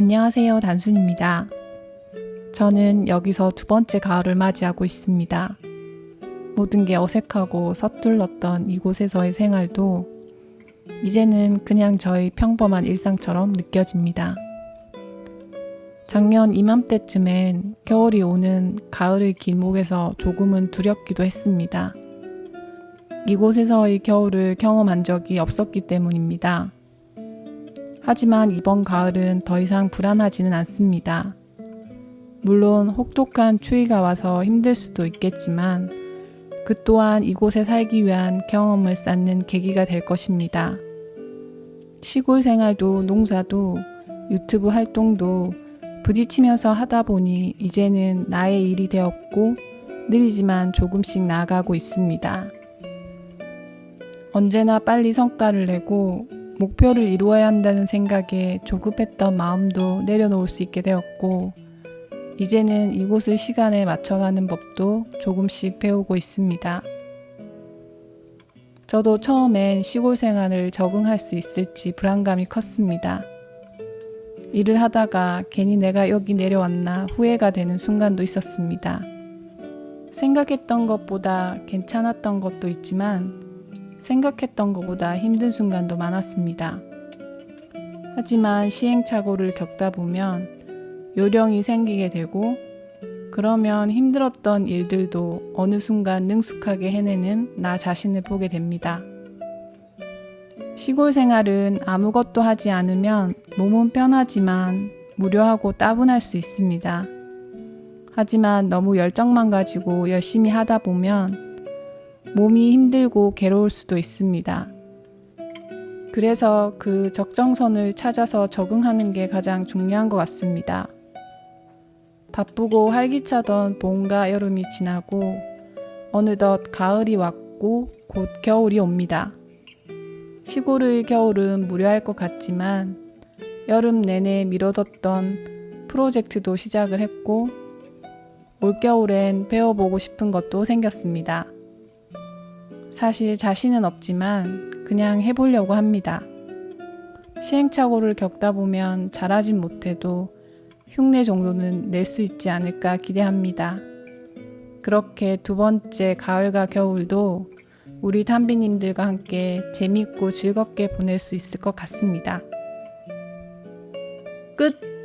안녕하세요. 단순입니다. 저는 여기서 두 번째 가을을 맞이하고 있습니다. 모든 게 어색하고 서툴렀던 이곳에서의 생활도 이제는 그냥 저의 평범한 일상처럼 느껴집니다. 작년 이맘때쯤엔 겨울이 오는 가을의 길목에서 조금은 두렵기도 했습니다. 이곳에서의 겨울을 경험한 적이 없었기 때문입니다. 하지만 이번 가을은 더 이상 불안하지는 않습니다. 물론 혹독한 추위가 와서 힘들 수도 있겠지만 그 또한 이곳에 살기 위한 경험을 쌓는 계기가 될 것입니다. 시골 생활도 농사도 유튜브 활동도 부딪히면서 하다 보니 이제는 나의 일이 되었고 느리지만 조금씩 나아가고 있습니다. 언제나 빨리 성과를 내고 목표를 이루어야 한다는 생각에 조급했던 마음도 내려놓을 수 있게 되었고, 이제는 이곳을 시간에 맞춰가는 법도 조금씩 배우고 있습니다. 저도 처음엔 시골 생활을 적응할 수 있을지 불안감이 컸습니다. 일을 하다가 괜히 내가 여기 내려왔나 후회가 되는 순간도 있었습니다. 생각했던 것보다 괜찮았던 것도 있지만 생각했던 것보다 힘든 순간도 많았습니다. 하지만 시행착오를 겪다 보면 요령이 생기게 되고 그러면 힘들었던 일들도 어느 순간 능숙하게 해내는 나 자신을 보게 됩니다. 시골 생활은 아무것도 하지 않으면 몸은 편하지만 무료하고 따분할 수 있습니다. 하지만 너무 열정만 가지고 열심히 하다 보면 몸이 힘들고 괴로울 수도 있습니다. 그래서 그 적정선을 찾아서 적응하는 게 가장 중요한 것 같습니다. 바쁘고 활기차던 봄과 여름이 지나고 어느덧 가을이 왔고 곧 겨울이 옵니다. 시골의 겨울은 무료할 것 같지만 여름 내내 미뤄뒀던 프로젝트도 시작을 했고 올겨울엔 배워보고 싶은 것도 생겼습니다. 사실 자신은 없지만 그냥 해보려고 합니다. 시행착오를 겪다 보면 잘하진 못해도 흉내 정도는 낼 수 있지 않을까 기대합니다. 그렇게 두 번째 가을과 겨울도 우리 담비님들과 함께 재밌고 즐겁게 보낼 수 있을 것 같습니다. 끝!